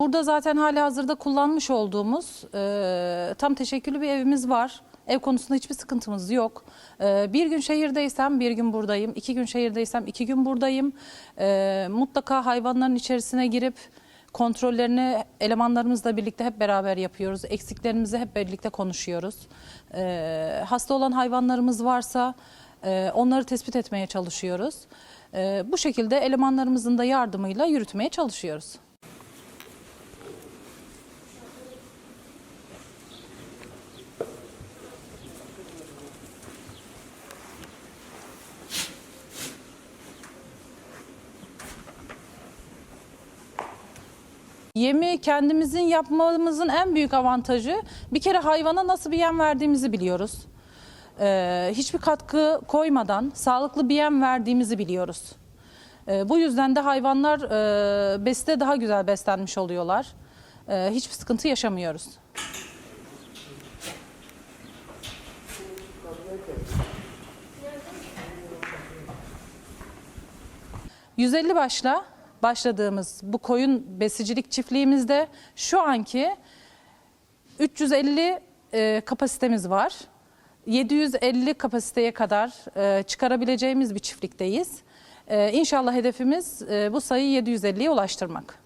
Burada zaten hali hazırda kullanmış olduğumuz e, tam teşekküllü bir evimiz var. Ev konusunda hiçbir sıkıntımız yok. E, bir gün şehirdeysem bir gün buradayım. iki gün şehirdeysem iki gün buradayım. E, mutlaka hayvanların içerisine girip kontrollerini elemanlarımızla birlikte hep beraber yapıyoruz. Eksiklerimizi hep birlikte konuşuyoruz. E, hasta olan hayvanlarımız varsa e, onları tespit etmeye çalışıyoruz. Bu şekilde elemanlarımızın da yardımıyla yürütmeye çalışıyoruz. Yemi kendimizin yapmamızın en büyük avantajı bir kere hayvana nasıl bir yem verdiğimizi biliyoruz. Ee, hiçbir katkı koymadan sağlıklı bir yem verdiğimizi biliyoruz. Ee, bu yüzden de hayvanlar e, besite daha güzel beslenmiş oluyorlar. Ee, hiçbir sıkıntı yaşamıyoruz. ...150 başla başladığımız bu koyun besicilik çiftliğimizde şu anki 350 e, kapasitemiz var. 750 kapasiteye kadar e, çıkarabileceğimiz bir çiftlikteyiz. E, İnşallah hedefimiz e, bu sayıyı 750'ye ulaştırmak.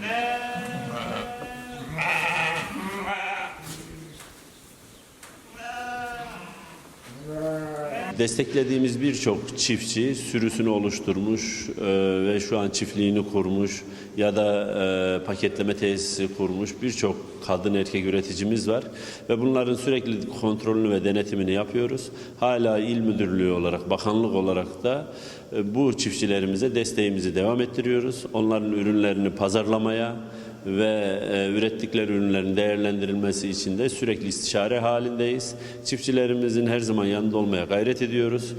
Yeah. Desteklediğimiz birçok çiftçi sürüsünü oluşturmuş e, ve şu an çiftliğini kurmuş ya da e, paketleme tesisi kurmuş birçok kadın erkek üreticimiz var ve bunların sürekli kontrolünü ve denetimini yapıyoruz. Hala il müdürlüğü olarak, bakanlık olarak da e, bu çiftçilerimize desteğimizi devam ettiriyoruz. Onların ürünlerini pazarlamaya ve e, ürettikleri ürünlerin değerlendirilmesi için de sürekli istişare halindeyiz. Çiftçilerimizin her zaman yanında olmaya gayret ediyoruz.